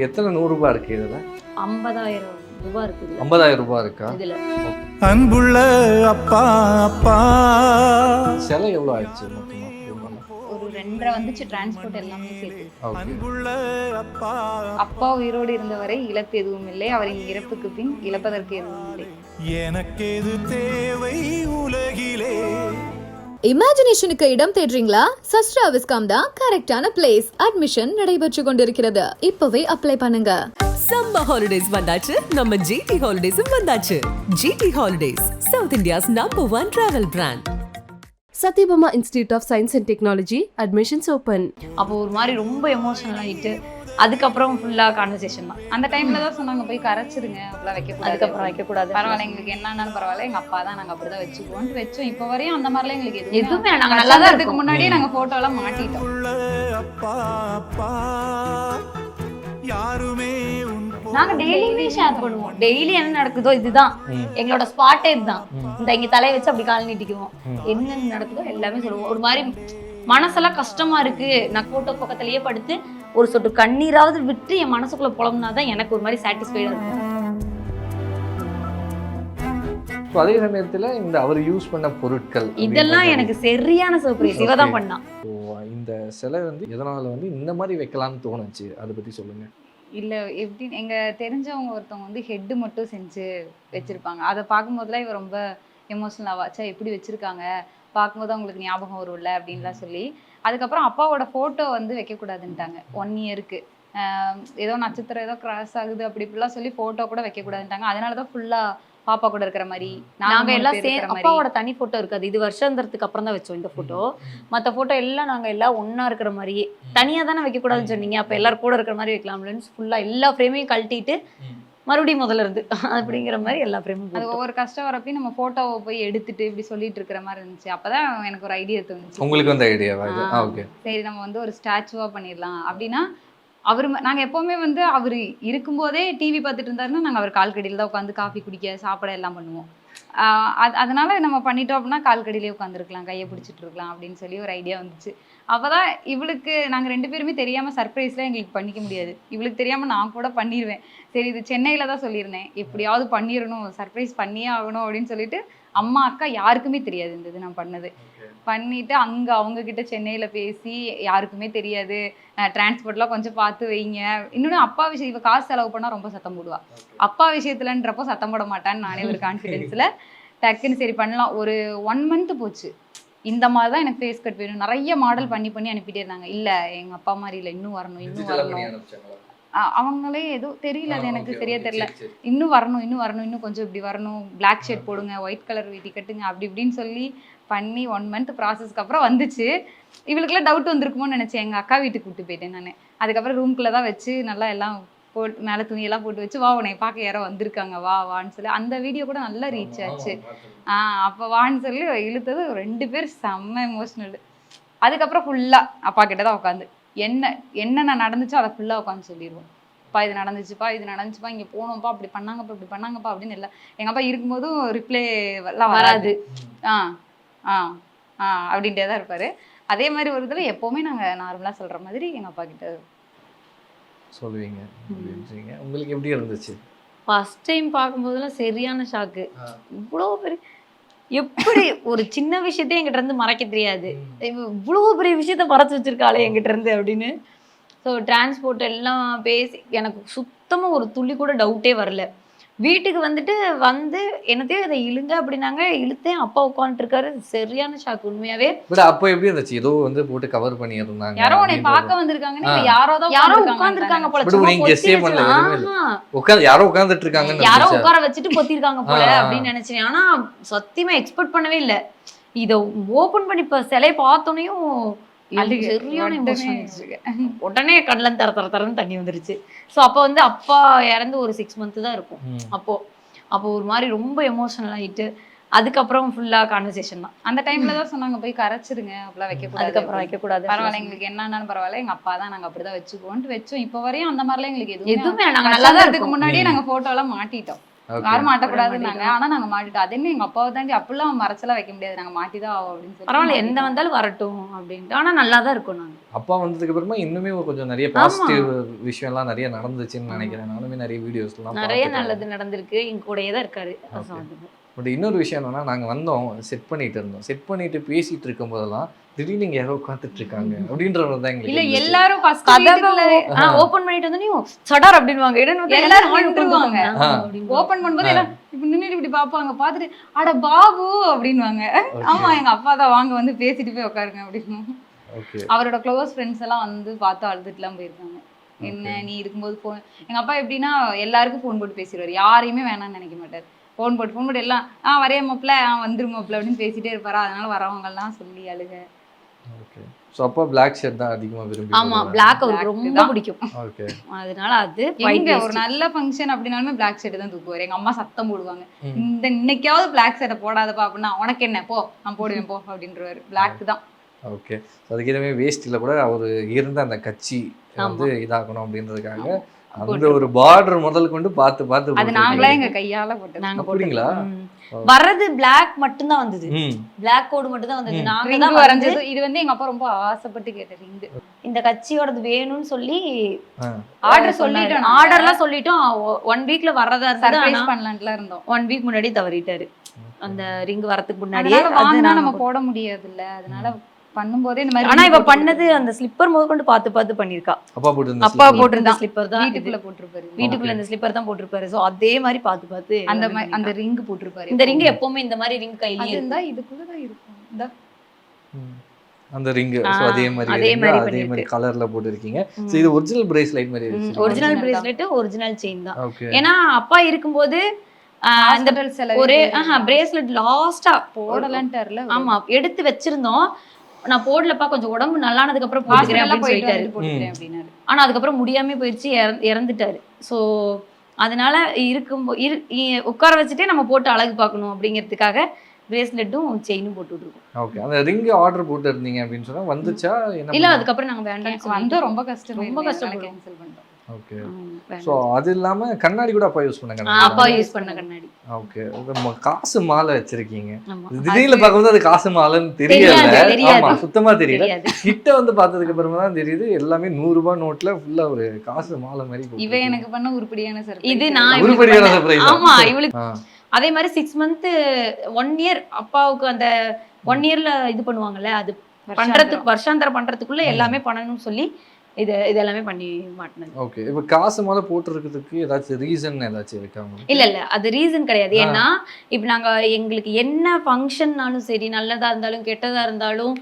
எத்தனை நூறு ரூபாய் இருக்கு இதுல? ஐம்பதாயிரம் ரூபாய் இருக்குது ஐம்பதாயிரம் ரூபாய் இருக்கா? இதுல. அன்புள்ள அப்பா அப்பா. சிலை எவ்வளோ ஆயிடுச்சு மொத்தமா? இவங்கெல்லாம்? ஒரு ரெண்டரை வந்துச்சு டிரான்ஸ்போர்ட் எல்லாமே சேர்த்து. அப்பா. அப்பா உயிரோடு இருந்தவரை இழப்பு எதுவும் இல்லை. அவரின் இறப்புக்கு பின் இழப்பதற்கு எதுவும் இல்லை. எனக்கேது தேவை உலகிலே? இமேஜினேஷனுக்கு இடம் தேடுறீங்களா? சஸ்ட்ரா விஸ்காம் தான் கரெக்டான பிளேஸ் அட்மிஷன் நடைபெற்று கொண்டிருக்கிறது. இப்பவே அப்ளை பண்ணுங்க. சம்மர் ஹாலிடேஸ் வந்தாச்சு. நம்ம ஜிடி ஹாலிடேஸும் வந்தாச்சு. GT holidays south India's number one travel brand Sathyabama institute of science and technology admissions open அப்போ ஒரு மாதிரி ரொம்ப எமோஷனல் ஆயிட்டு அதுக்கப்புறம் ஃபுல்லாக கான்வர்சேஷன் தான். அந்த டைம்ல தான் சொன்னாங்க போய் கரைச்சிருங்க அப்படிலாம் வைக்கக்கூடாது. அதுக்கப்புறம் வைக்கக்கூடாது. பரவாயில்ல எங்களுக்கு என்னன்னாலும் பரவாயில்ல எங்க அப்பா தான் நாங்க அப்படிதான் வச்சுக்குவோம் வச்சோம். இப்போ வரையும் அந்த மாதிரிலாம் எங்களுக்கு எதுவுமே எதுவுமே நாங்க நல்லா தான் அதுக்கு இருக்கோம். முன்னாடியே நாங்க போட்டோ எல்லாம் மாட்டிட்டோம். அப்பா அப்பா யாருமே நாங்க டெய்லியுமே ஷேர் பண்ணுவோம். டெய்லி என்ன நடக்குதோ இதுதான். எங்களோட ஸ்பாட்டே இதுதான். இந்த இங்க தலையை வச்சு அப்படி கால் நீட்டிக்குவோம். என்னென்ன நடக்குதோ எல்லாமே சொல்லுவோம். ஒரு மாதிரி மனசெல்லாம் கஷ்டமா இருக்கு. நான் போட்டோ பக்கத்துலயே படுத்து ஒரு சொட்டு கண்ணீராவது விட்டு என் மனசுக்குள்ள புலம்புனா தான் எனக்கு ஒரு மாதிரி சாட்டிஸ்ஃபைடா இருக்கும் ஸோ அதே சமயத்துல இந்த அவர் யூஸ் பண்ண பொருட்கள் இதெல்லாம் எனக்கு சரியான சர்ப்ரைஸ் இவ தான் இந்த சிலை வந்து எதனால வந்து இந்த மாதிரி வைக்கலாம்னு தோணுச்சு? அதை பத்தி சொல்லுங்க. இல்ல எப்படி எங்க தெரிஞ்சவங்க ஒருத்தவங்க வந்து ஹெட் மட்டும் செஞ்சு வச்சிருப்பாங்க. அதை பார்க்கும்போதுலாம் இவ ரொம்ப எமோஷனல் ஆவாச்சா எப்படி வச்சிருக்காங்க. பார்க்கும்போது அவங்களுக்கு ஞாபகம் வரும்ல அப்படின்லாம் சொல்லி. அதுக்கப்புறம் அப்பாவோட போட்டோ வந்து வைக்கக்கூடாதுன்ட்டாங்க. ஒன் இயருக்கு ஏதோ நட்சத்திரம் ஏதோ கிராஸ் ஆகுது அப்படி இப்படிலாம் சொல்லி போட்டோ கூட வைக்கக்கூடாதுன்ட்டாங்க. அதனால தான் ஃபுல்லா பாப்பா கூட இருக்கிற மாதிரி நாங்க எல்லாம் சே. அப்பாவோட தனி போட்டோ இருக்காது. இது வருஷங்கிறதுக்கு அப்புறம் தான் வச்சோம் இந்த போட்டோ மத்த போட்டோ எல்லாம் நாங்க எல்லாம் ஒண்ணா இருக்கிற மாதிரியே. தனியா தானே வைக்க கூடாதுன்னு சொன்னீங்க. அப்ப எல்லாரும் கூட இருக்கிற மாதிரி வைக்கலாம்லன்னு ஃபுல்லா எல்லா ஃப்ரேமையும் கழட்டிட்டு மறுபடியும் முதல்ல இருந்து. அப்படிங்கிற மாதிரி எல்லா அது ஃப்ரேமும் ஒவ்வொரு கஷ்டம் வரப்பையும் நம்ம போட்டோவை போய் எடுத்துட்டு இப்படி சொல்லிட்டு இருக்கிற மாதிரி இருந்துச்சு. அப்பதான் எனக்கு ஒரு ஐடியா தோணுச்சு. உங்களுக்கு வந்து ஐடியாவா. ஓகே சரி நம்ம வந்து ஒரு ஸ்டாச்சுவா பண்ணிடலாம். அப்படின்னா அவர் நாங்க எப்பவுமே வந்து அவர் இருக்கும்போதே டிவி பார்த்துட்டு இருந்தாருன்னா நாங்க அவர் கால்கடியில் தான் உட்காந்து காஃபி குடிக்க சாப்பிட எல்லாம் பண்ணுவோம். அது அதனால நம்ம பண்ணிட்டோம் அப்படின்னா கால்கடியிலே உட்காந்துருக்கலாம் கையை பிடிச்சிட்டு இருக்கலாம் அப்படின்னு சொல்லி ஒரு ஐடியா வந்துச்சு. அப்பதான் இவளுக்கு நாங்கள் ரெண்டு பேருமே தெரியாமல் சர்ப்ரைஸ்லாம் எங்களுக்கு பண்ணிக்க முடியாது. இவளுக்கு தெரியாமல் நான் கூட பண்ணிடுவேன் சரி இது சென்னையில் தான் சொல்லியிருந்தேன். எப்படியாவது பண்ணிடணும் சர்ப்ரைஸ் பண்ணியே ஆகணும் அப்படின்னு சொல்லிட்டு அம்மா அக்கா யாருக்குமே தெரியாது இந்த இது நான் பண்ணது. பண்ணிட்டு அங்க அவங்க கிட்ட சென்னையில பேசி யாருக்குமே தெரியாது. டிரான்ஸ்போர்ட்லாம் கொஞ்சம் பார்த்து வைங்க. இன்னொன்று அப்பா விஷயம் இவ காசு செலவு பண்ணா ரொம்ப சத்தம் போடுவா. அப்பா விஷயத்துலன்றப்போ சத்தம் போட மாட்டான்னு நானே ஒரு கான்ஃபிடென்ஸ்ல டக்குன்னு சரி பண்ணலாம். ஒரு ஒன் மந்த் போச்சு. இந்த மாதிரி தான் எனக்கு ஃபேஸ் கட் வேணும். நிறைய மாடல் பண்ணி பண்ணி அனுப்பிட்டே இருந்தாங்க. இல்ல எங்க அப்பா மாதிரி இல்ல. இன்னும் வரணும் இன்னும் வரணும். அவங்களே ஏதோ தெரியல அது எனக்கு சரியா தெரியல. இன்னும் வரணும் இன்னும் வரணும் இன்னும் கொஞ்சம் இப்படி வரணும். Black ஷர்ட் போடுங்க ஒயிட் கலர் வேட்டி கட்டுங்க அப்படி இப்படின்னு சொல்லி பண்ணி ஒன் மந்த் ப்ராசஸ்க்கு அப்புறம் வந்துச்சு. இவளுக்குலாம் டவுட் வந்திருக்குமோன்னு நினைச்சேன். எங்க அக்கா வீட்டுக்கு கூட்டு போயிட்டேன் நான். அதுக்கப்புறம் ரூம்குள்ள தான் வச்சு நல்லா எல்லாம் போட்டு மேலே துணியெல்லாம் போட்டு வச்சு வா உன்னை பார்க்க யாரோ வந்திருக்காங்க வா வான்னு சொல்லி அந்த வீடியோ கூட நல்லா ரீச் ஆச்சு. அப்போ வான்னு சொல்லி இழுத்தது ரெண்டு பேர் செம்ம எமோஷ்னல் அதுக்கப்புறம் ஃபுல்லா அப்பா கிட்ட தான் உட்காந்து என்ன என்னென்ன நடந்துச்சோ அதை ஃபுல்லா உட்காந்து சொல்லிடுவோம் அப்பா இது நடந்துச்சுப்பா இது நடந்துச்சுப்பா இங்க போனோம்ப்பா அப்படி பண்ணாங்கப்பா இப்படி பண்ணாங்கப்பா அப்படின்னு இல்லை. எங்க அப்பா இருக்கும்போதும் ரிப்ளை எல்லாம் வராது. ஆ ஆ ஆ அப்படின்ட்டே தான் இருப்பாரு. அதே மாதிரி ஒரு இதில் எப்போவுமே நாங்க நார்மலா சொல்ற மாதிரி எங்க அப்பா கிட்ட சொல்லுவீங்க உங்களுக்கு எப்படி இருந்துச்சு? ஃபர்ஸ்ட் டைம் பார்க்கும்போதெல்லாம் சரியான ஷாக்கு இவ்வளோ பெரிய எப்படி ஒரு சின்ன விஷயத்தையும் எங்கிட்ட இருந்து மறைக்க தெரியாது. இவ்வளவு இவ்வளோ பெரிய விஷயத்த மறைச்சு வச்சிருக்காளே என்கிட்ட இருந்து அப்படின்னு. ஸோ டிரான்ஸ்போர்ட் எல்லாம் பேசி எனக்கு சுத்தமாக ஒரு துள்ளி கூட டவுட்டே வரல. வீட்டுக்கு வந்துட்டு வந்து என்னத்தையும் இதை இழுங்க அப்படின்னாங்க. இழுத்தேன் அப்பா உட்காந்துருக்காரு சரியான ஷாக் உண்மையாவே. பட் அப்போ எப்படி இருந்துச்சு? ஏதோ வந்து போட்டு கவர் பண்ணி இருந்தாங்க யாரோ உன்னை பார்க்க வந்திருக்காங்கன்னு யாரோ தான் யாரோ உட்காந்துருக்காங்க போல. உட்காந்து யாரோ உட்காந்துட்டு இருக்காங்கன்னு யாரோ? உட்கார வச்சுட்டு பொத்திருக்காங்க போல. அப்படின்னு நினைச்சேன். ஆனா சத்தியமா எக்ஸ்பெக்ட் பண்ணவே இல்ல. இத ஓபன் பண்ணி இப்ப சிலை பார்த்தோனையும் அழுகை. சரியான உடனே கண்ணுல தர தர தரன்னு தண்ணி வந்துருச்சு. சோ அப்ப வந்து அப்பா இறந்து ஒரு சிக்ஸ் மந்த் தான் இருக்கும். அப்போ அப்போ ஒரு மாதிரி ரொம்ப எமோஷனல் ஆயிட்டு அதுக்கப்புறம் ஃபுல்லா கான்வர்சேஷன் தான். அந்த டைம்ல தான் சொன்னாங்க போய் கரைச்சிருங்க அப்படிலாம் வைக்க கூடாது அதுக்கப்புறம் வைக்க கூடாது பரவாயில்ல எங்களுக்கு என்னன்னாலும் பரவாயில்ல எங்க அப்பா தான் நாங்க அப்படிதான் வச்சுக்குவோம்ட்டு வச்சோம். இப்போ வரையும் அந்த மாதிரிலாம் எங்களுக்கு எதுவுமே எதுவுமே நாங்க நல்லா தான் அதுக்கு முன்னாடியே. நாங்க போட்டோ எல்லாம் மாட்டிட்டோம். யாரும் மாட்டக்கூடாதுன்னாங்க. ஆனா நாங்க மாட்டிட்டோம். அது என்ன எங்க அப்பாவை தாண்டி அப்படிலாம் மறைச்செல்லாம் வைக்க முடியாது. நாங்க மாட்டிதான் ஆவோம் அப்படின்னு சொல்லி. பரவாயில்ல எந்த. வந்தாலும் வரட்டும் அப்படின்ட்டு. ஆனா நல்லா தான் இருக்கும் நாங்க. அப்பா வந்ததுக்கு அப்புறமா இன்னுமே கொஞ்சம் நிறைய. பாசிட்டிவ் விஷயம்லாம் நிறைய நடந்துச்சுன்னு நினைக்கிறேன். நானுமே நிறைய வீடியோஸ்லாம் நிறைய நல்லது நடந்திருக்கு. எங்க கூடயே தான் இருக்காரு. பட் இன்னொரு விஷயம் என்னன்னா நாங்க வந்தோம் செட் பண்ணிட்டு இருந்தோம். செட் பண்ணிட்டு பேசிட்டு இருக்கும் போதெல்லாம் திடீர்னு இங்க யாரோ உட்காந்துட்டு இருக்காங்க அப்படின்ற மாதிரி தான் எங்களுக்கு இல்ல. எல்லாரும் first கதவை வீட்டுக்குள்ள ஓபன் பண்ணிட்டு வந்தோம் சடார் அப்படின்வாங்க பார்த்தா எல்லாரும். அப்படின்வாங்க. ஓபன் பண்ணும்போது எல்லாம் இப்படி நின்னுட்டு இப்படி பாப்பாங்க பாத்துட்டு அட பாபு அப்படின்வாங்க. ஆமா எங்க அப்பா தான் வாங்க வந்து பேசிட்டு போய் உட்காருங்க அப்படின்னு. அவரோட க்ளோஸ் ஃப்ரெண்ட்ஸ் எல்லாம் வந்து பார்த்து அழுதுட்டுலாம் போயிருக்காங்க. என்ன. நீ இருக்கும்போது ஃபோன் எங்க அப்பா எப்படின்னா எல்லாருக்கும் ஃபோன் போட்டு பேசிடுவாரு. யாரையுமே வேணாம்னு நினைக்க மாட்டார். ஃபோன் போட்டு ஃபோன் போட்டு எல்லாம் ஆ வரைய மாப்பிள்ள ஆ வந்துரும் மாப்பிள்ள அப்படின்னு பேசிட்டே இருப்பாரா? அதனால வரவங்க எல்லாம் சொல்லி அழுக. ஓகே ஸோ அப்பா பிளாக் ஷர்ட் தான் அதிகமா விரும்பி ஆமா பிளாக் அவருக்கு ரொம்ப. பிடிக்கும். ஓகே அதனால அது எங்க ஒரு. நல்ல ஃபங்க்ஷன் அப்படின்னாலுமே பிளாக் ஷர்ட் தான் தூக்குவாரு. எங்க அம்மா சத்தம் போடுவாங்க. இந்த இன்னைக்காவது பிளாக் ஷர்ட்டை போடாதப்பா அப்படின்னா உனக்கு என்ன? போ நான் போடுவேன் போ அப்படின்றவாரு. பிளாக் தான். ஓகே அதுக்கு இதுவே வேஸ்டில் கூட அவர் இருந்த அந்த கட்சி வந்து இதாகணும் அப்படின்றதுக்காக அந்த ஒரு பார்டர் முதல் கொண்டு பார்த்து பார்த்து அது. நாங்களே எங்க கையால போட்டது. நாங்க. ம். வர்றது பிளாக் மட்டும் தான் வந்தது. பிளாக் கோடு மட்டும் தான் வந்தது. நாங்க தான் வரைஞ்சது. இது வந்து எங்க அப்பா ரொம்ப ஆசைப்பட்டு கேட்ட ரிங் இந்த கட்சியோடது வேணும்னு சொல்லி. ஆர்டர் சொல்லிட்டோம். ஆர்டர்லாம் சொல்லிட்டோம். ஒன் வீக்ல வரதா இருந்தது சர்ப்ரைஸ் பண்ணலான்ட்டுலாம் இருந்தோம். ஒன் வீக் முன்னாடி தவறிட்டாரு. அந்த ரிங் வரதுக்கு முன்னாடியே வாங்கினா நம்ம. போட முடியாதுல்ல. அதனால பண்ணும்போதே இந்த மாதிரி ஆனா இவ பண்ணது அந்த ஸ்லிப்பர் முதற்கொண்டு பார்த்து பார்த்து பண்ணிருக்கா. அப்பா போட்டு அப்பா slipper. போட்டிருந்த. தான். ஸ்லிப்பர் தான் வீட்டுக்குள்ள போட்டிருப்பாரு. வீட்டுக்குள்ள இந்த ஸ்லிப்பர் தான் போட்டிருப்பாரு. சோ அதே மாதிரி பார்த்து பார்த்து அந்த அந்த. ரிங் போட்டிருப்பாரு இந்த ரிங் எப்பவுமே. இந்த மாதிரி ரிங் அது கையிலே இருந்தா இதுக்குள்ளதான் இருக்கும். இந்த. அந்த ரிங் அதே மாதிரி அதே ring, மாதிரி அதே மாதிரி. கலர்ல போட்டிருக்கீங்க. ஸோ இது ஒரிஜினல் பிரேஸ்லைட் மாதிரி original Original bracelet original chain தான். ஏன்னா அப்பா இருக்கும்போது ஆஹ், இந்த ஒரு. பிரேஸ்லெட் லாஸ்டா போடலான்ட்டார்ல ஆமா எடுத்து வச்சிருந்தோம். நான் போடலப்பா கொஞ்சம் உடம்பு நல்லானதுக்கு அப்புறம் போட்டுக்கிறேன் அப்படின்னு சொல்லிட்டாரு. ஆனா அதுக்கப்புறம் முடியாம போயிடுச்சு இறந்து- இறந்துட்டாரு. ஸோ அதனால இருக்கும் உட்கார வச்சுட்டே நம்ம போட்டு அழகு பார்க்கணும் அப்படிங்கிறதுக்காக பிரேஸ்லெட்டும் செயினும் போட்டு விட்டுருக்கோம். ஓகே. அந்த ரிங் ஆர்டர் போட்டு இருந்தீங்க அப்படின்னு சொன்னா வந்துச்சா? இல்ல? அதுக்கப்புறம் நாங்க வேண்டாம்னு வந்து. ரொம்ப கஷ்டம் ரொம்ப கஷ்டப்படுவோம். கேன்சல் பண்ணிட்டோம். Okay so. அது இல்லாம கண்ணாடி கூட அப்பா யூஸ் பண்ணாங்க ஆ, அப்பா யூஸ் பண்ண கண்ணாடி. ஓகே காசு மாலை வச்சிருக்கீங்க. ஆமா. திடீர்னு பார்க்கும்போது அது காசு மாலைன்னு தெரியாது, தெரியல. ஆமா சுத்தமா தெரியல. கிட்ட வந்து பார்த்ததுக்கு அப்புறமா தான் தெரியுது. எல்லாமே நூறு ரூபாய் நோட்ல ஃபுல்லா ஒரு காசு மாலை மாதிரி இவ. எனக்கு பண்ண உருப்படியான surprise. இது நான் உருப்படியான பண்ண- surprise. ஆமா இவளுக்கு அதே மாதிரி சிக்ஸ் மந்த் ஒன் இயர் அப்பாவுக்கு அந்த ஒன் இயர்ல இது பண்ணுவாங்கல்ல அது பண்றதுக்கு வருஷாந்தரம் பண்றதுக்குள்ள எல்லாமே பண்ணணும்னு சொல்லி இது இது எல்லாமே பண்ணி மாட்டினது. ஓகே இப்போ காசு மாலை போட்டிருக்கிறதுக்கு ஏதாச்சும் ரீசன் ஏதாச்சும் இருக்கா உங்களுக்கு? இல்ல இல்ல. அது ரீசன் கிடையாது. ஏன்னா இப்ப நாங்க எங்களுக்கு என்ன ஃபங்க்ஷன்னாலும் சரி நல்லதா இருந்தாலும் கெட்டதா இருந்தாலும்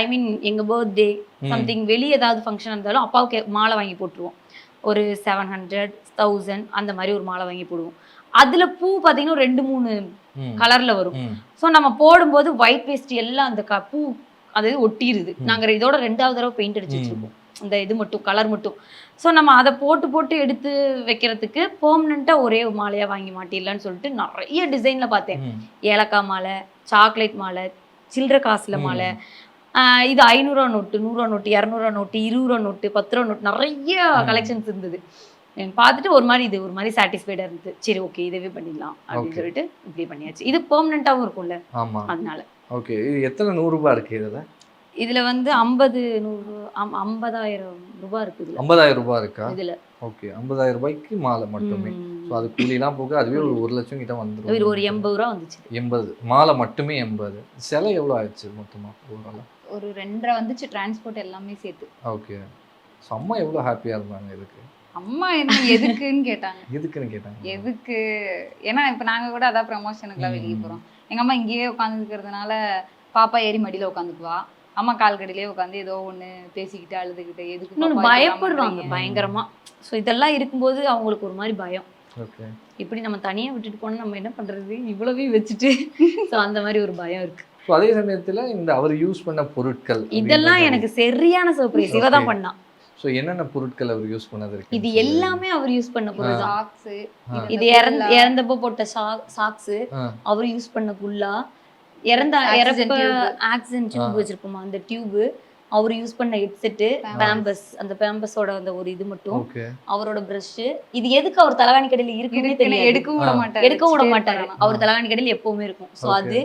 ஐ மீன் எங்க பர்த்டே. சம்திங் வெளியே ஏதாவது ஃபங்க்ஷன் இருந்தாலும் அப்பாவுக்கு மாலை வாங்கி போட்டுருவோம். ஒரு செவன் ஹண்ட்ரட் தௌசண்ட் அந்த மாதிரி ஒரு மாலை வாங்கி போடுவோம். அதுல பூ பாத்தீங்கன்னா ரெண்டு மூணு கலர்ல வரும். ஸோ நம்ம போடும்போது ஒயிட் வேஸ்ட் எல்லாம் அந்த பூ அது ஒட்டிடுது. நாங்க இதோட ரெண்டாவது தடவை பெயிண்ட் அடிச்சு. வச்சிருக்கோம். அந்த இது மட்டும் கலர் மட்டும் ஸோ நம்ம அதை போட்டு போட்டு எடுத்து வைக்கிறதுக்கு பெர்மனெண்ட்டாக ஒரே ஒரு மாலையா வாங்கி மாட்டிடலான்னு சொல்லிட்டு நிறைய டிசைன்ல பார்த்தேன். ஏலக்காய் மாலை சாக்லேட் மாலை சில்லற காசுல. மாலை. இது ஐநூறுரூவா நோட்டு நூறுரூவா நோட்டு இரநூறுவா நோட்டு இருபது ரூபா நோட்டு பத்து ரூபா நோட்டு நிறைய. கலெக்ஷன்ஸ் இருந்தது. பார்த்துட்டு ஒரு மாதிரி இது ஒரு மாதிரி சாட்டிஸ்ஃபைடாக இருந்தது. சரி ஓகே இதவே பண்ணிடலாம் அப்படின்னு. சொல்லிட்டு இப்படி பண்ணியாச்சு. இது பெர்மனெண்ட்டாகவும் இருக்கும்ல. அதனால. ஓகே இது எத்தனை நூறு ரூபாய் இருக்கு இதுல? இதுல வந்து ஐம்பது நூறு ஐம்பதாயிரம் ரூபாய் இருக்கு இதுல. ஐம்பதாயிரம் ரூபாய் இருக்கா? இதுல. ஓகே ஐம்பதாயிரம் ரூபாய்க்கு மாலை மட்டுமே. ஸோ அது கூலிலாம் போக அதுவே ஒரு ஒரு லட்சம் கிட்ட வந்துடும் ஒரு எண்பது ரூபா வந்துச்சு. எண்பது. மாலை மட்டுமே எண்பது. சிலை எவ்வளோ ஆயிடுச்சு மொத்தமா ஓவராலாக ஒரு ரெண்டரை வந்துச்சு டிரான்ஸ்போர்ட் எல்லாமே சேர்த்து. ஓகே. ஸோ அம்மா எவ்வளோ ஹாப்பியாக இருந்தாங்க இதுக்கு? அம்மா என்ன எதுக்குன்னு கேட்டாங்க. எதுக்குன்னு கேட்டாங்க? எதுக்கு? ஏன்னா இப்ப நாங்க கூட அதான் ப்ரமோஷனுக்குலாம் வெளியே ம். போறோம். எங்க அம்மா இங்கேயே உட்காந்துருக்கிறதுனால பாப்பா ஏறி மடியில உட்காந்துக்குவா அம்மா கால்கடியிலே உட்காந்து ஏதோ ஒண்ணு பேசிக்கிட்டு அழுதுகிட்டு எதுக்கு பயப்படுறாங்க? பயங்கரமா. ஸோ இதெல்லாம் இருக்கும்போது அவங்களுக்கு ஒரு மாதிரி பயம். ஓகே இப்படி நம்ம தனியா விட்டுட்டு போனா நம்ம என்ன பண்றது? இவ்வளவே வச்சுட்டு. ஸோ அந்த மாதிரி ஒரு பயம் இருக்கு. அதே சமயத்துல இந்த அவர் யூஸ் பண்ண பொருட்கள் இதெல்லாம் எனக்கு சரியான சர்ப்ரைஸ் இவ தான் Okay. பண்ணா ஸோ என்னென்ன பொருட்கள் அவர் யூஸ் பண்ணது இருக்கு? இது எல்லாமே அவர் யூஸ் பண்ண பொருள் சாக்ஸ். இது இறந்து இறந்தப்போ போட்ட சாக்ஸ். அவர் யூஸ் பண்ண குல்லா இறந்த இறப்ப. Oxygen tube. வச்சிருப்போமா அந்த டியூபு அவர் யூஸ் பண்ண ஹெட்செட்டு பேம்பஸ் அந்த பேம்பஸோட அந்த ஒரு இது மட்டும் அவரோட பிரஷ் இது எதுக்கு அவர் தலகாணி கடையில இருக்குன்னு தெரியாது எடுக்கவும் விட. மாட்டாரு எடுக்க விட மாட்டாரு. அவர் தலகாணி கடையில எப்பவுமே இருக்கும் சோ Okay. அது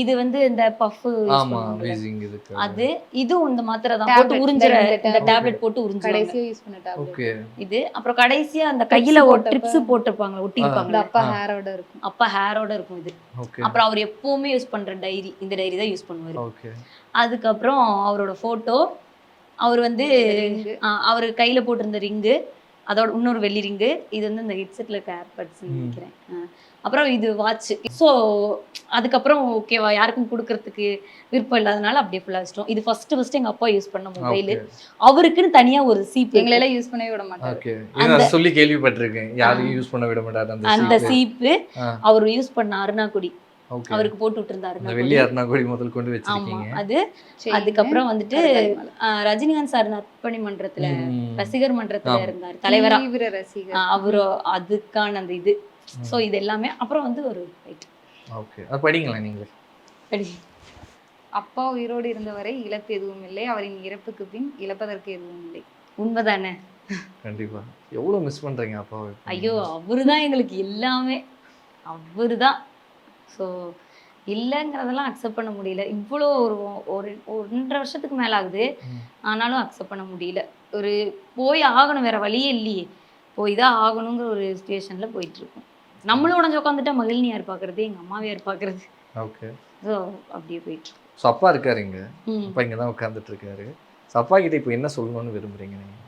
இது வந்து இந்த பஃப் ஆமா வீசிங் இதுக்கு. அது இது இந்த மாத்திரை தான் போட்டு உறிஞ்சுற இந்த. டேப்லெட் போட்டு உறிஞ்சுறாங்க கடைசியா யூஸ் பண்ண tablet. ஓகே இது அப்புறம் கடைசியா அந்த கையில ஒரு ட்ரிப்ஸ் போட்டிருப்பாங்க ஒட்டி இருப்பாங்க அப்பா. ஹேரோட இருக்கும். அப்பா ஹேரோட இருக்கும் இது. ஓகே அப்புறம் அவர் எப்பவுமே யூஸ் பண்ற டைரி இந்த டைரி தான் யூஸ் பண்ணுவாரு. ஓகே அதுக்கப்புறம் அவரோட போட்டோ அவர் வந்து. அவர் கையில போட்டிருந்த ரிங்கு அதோட இன்னொரு வெள்ளி ரிங்கு இது வந்து இந்த ஹெட்செட்ல இருக்க ஏர்பட்ஸ். நினைக்கிறேன். அப்புறம் இது வாட்ச் ஸோ அதுக்கப்புறம் ஓகேவா யாருக்கும் கொடுக்கறதுக்கு விருப்பம் இல்லாதனால அப்படியே ஃபுல்லாக வச்சிட்டோம். இது ஃபர்ஸ்ட் ஃபர்ஸ்ட் எங்க அப்பா யூஸ் பண்ண மொபைல் அவருக்குன்னு தனியா ஒரு சீப் எங்களை எல்லாம் யூஸ் பண்ணவே விட நான் சொல்லி கேள்விப்பட்டிருக்கேன். யாரையும் யூஸ் பண்ண விட மாட்டாரு அந்த சீப்பு. அவர் யூஸ் பண்ண அருணாக்குடி அவருக்கு போட்டு விட்டுருந்த இந்த அருணாக்குடி வெள்ளி அருணாக்குடி முதல் கொண்டு ஆமா வச்சிருக்கீங்க அது அதுக்கப்புறம் வந்துட்டு ரஜினிகாந்த் சார் நற்பணி மன்றத்துல. ரசிகர் மன்றத்துல. இருந்தார் தலைவரா. ரசிகர். அவரு அதுக்கான அந்த இது. சோ இது எல்லாமே அப்புறம் வந்து ஒரு ரைட் ஓகே அது படிங்களா நீங்களே. அப்பா உயிரோடு இருந்தவரை இழப்பு எதுவும் இல்லை. அவரின் இறப்புக்கு பின் இழப்பதற்கு எதுவும் இல்லை. உண்மைதானே? கண்டிப்பா. எவ்வளவு மிஸ் பண்றீங்க அப்பாவை? ஐயோ அவருதான் எங்களுக்கு எல்லாமே. அவருதான். ஸோ இல்லைங்கிறதெல்லாம் அக்செப்ட் பண்ண முடியல. இவ்வளோ ஒரு ஒரு ஒன்றரை வருஷத்துக்கு மேல ஆகுது. ஆனாலும் அக்செப்ட் பண்ண முடியல. ஒரு போய் ஆகணும் வேற வழியே இல்லையே. போய் தான் ஆகணுங்கிற ஒரு சுச்சுவேஷன்ல போயிட்டு இருக்கோம். நம்மளும் உடஞ்சு உட்காந்துட்டா மகிழ்னி யார் பார்க்கறது எங்க அம்மாவை யார் பார்க்கறது ஓகே. ஸோ அப்படியே போயிட்டு. ஸோ அப்பா இருக்காரு இங்க. அப்பா இங்க தான் உட்காந்துட்டு இருக்காரு. ஸோ அப்பா கிட்ட இப்போ என்ன சொல்லணும்னு விரும்புறீங்க நீங்க?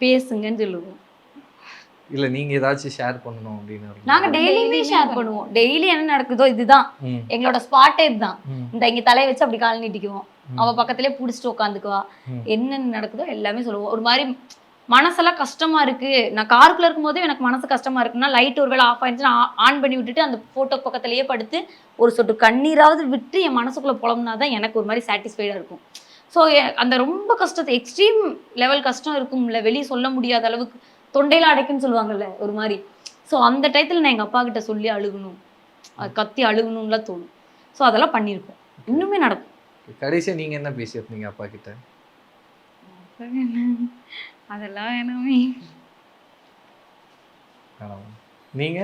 பேசுங்கன்னு சொல்லுவோம். இல்ல நீங்க ஏதாச்சும் ஷேர் பண்ணணும் அப்படின்னு நாங்க டெய்லியுமே Daily ஷேர் பண்ணுவோம். டெய்லி என்ன நடக்குதோ இதுதான். எங்களோட ஸ்பாட்டே இதுதான். இந்த இங்க தலையை வச்சு அப்படி கால் நீட்டிக்குவோம். அவ பக்கத்துலயே புடிச்சிட்டு உட்காந்துக்குவா. என்னென்ன நடக்குதோ எல்லாமே சொல்லுவோம். ஒரு மாதிரி மனசெல்லாம் கஷ்டமா இருக்கு. நான் காருக்குள்ள இருக்கும்போதே எனக்கு மனசு கஷ்டமா இருக்குன்னா லைட் ஒருவேளை ஆஃப் ஆயிடுச்சுன்னா ஆன் பண்ணி விட்டுட்டு அந்த போட்டோ பக்கத்துலயே படுத்து ஒரு சொட்டு கண்ணீராவது விட்டு என் மனசுக்குள்ள புலம்புனா தான் எனக்கு ஒரு மாதிரி சாட்டிஸ்ஃபைடா இருக்கும். ஸோ அந்த ரொம்ப கஷ்டத்தை எக்ஸ்ட்ரீம் லெவல் கஷ்டம் இருக்கும்ல வெளியே சொல்ல முடியாத அளவுக்கு தொண்டையில அடைக்குன்னு சொல்லுவாங்கல்ல ஒரு மாதிரி. ஸோ அந்த டயத்துல நான் எங்க அப்பா கிட்ட சொல்லி அழுகணும். அது கத்தி அழுகணும்லாம் தோணும். ஸோ அதெல்லாம் பண்ணியிருக்கோம் இன்னுமே நடக்கும். கடைசியா நீங்க என்ன பேசியிருந்தீங்க அப்பா கிட்ட? அதெல்லாம் என்னமே வேணாமா? நீங்க?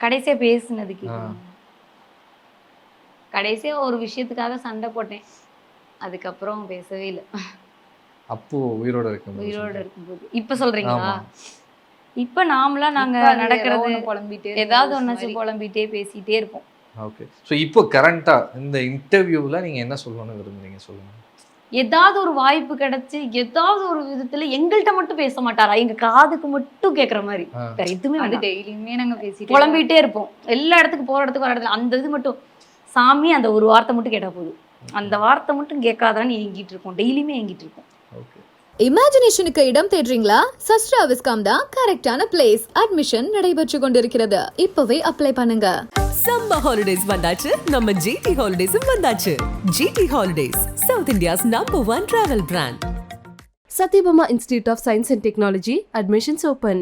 கடைசியா பேசுனதுக்கு. கடைசியா ஒரு விஷயத்துக்காக சண்டை போட்டேன். அதுக்கப்புறம் பேசவே இல்லை. அப்போ உயிரோட இருக்கும் உயிரோட இருக்கும்போது. இப்ப சொல்றீங்களா. இப்ப நாமளா நாங்க நடக்கிறது புலம்பிட்டே ஏதாவது மாதிரி. புலம்பிட்டே பேசிட்டே இருப்போம். ஓகே ஸோ இப்போ கரண்டா இந்த இன்டர்வியூல நீங்க என்ன சொல்லணும்னு விரும்புறீங்க? சொல்லுங்க. ஏதாவது ஒரு வாய்ப்பு கிடைச்சு ஏதாவது ஒரு விதத்துல எங்கள்கிட்ட மட்டும் பேச மாட்டாரா? எங்க காதுக்கு மட்டும் கேக்குற மாதிரி. வேற எதுவுமே வேண்டாம். டெய்லியுமே நாங்க பேசிட்டு புலம்பிட்டே இருப்போம். எல்லா இடத்துக்கு போற இடத்துக்கு வர இடத்துல அந்த இது மட்டும். சாமி அந்த ஒரு வார்த்தை மட்டும் கேட்டா போதும். அந்த வார்த்தை மட்டும் கேட்காதான்னு ஏங்கிட்டு இருக்கோம் டெய்லியுமே ஏங்கிட்டு இருக்கோம் ஓகே. இமேஜினேஷனுக்கு இடம் தேடுறீங்களா? சஸ்ட்ரா விஸ்காம் தான் கரெக்டான பிளேஸ் அட்மிஷன் நடைபெற்று கொண்டிருக்கிறது. இப்பவே அப்ளை பண்ணுங்க. சம்மர் ஹாலிடேஸ் வந்தாச்சு. நம்ம ஜிடி ஹாலிடேஸும் வந்தாச்சு. GT holidays south India's number one travel brand Satyabama Institute of Science and Technology, admissions open.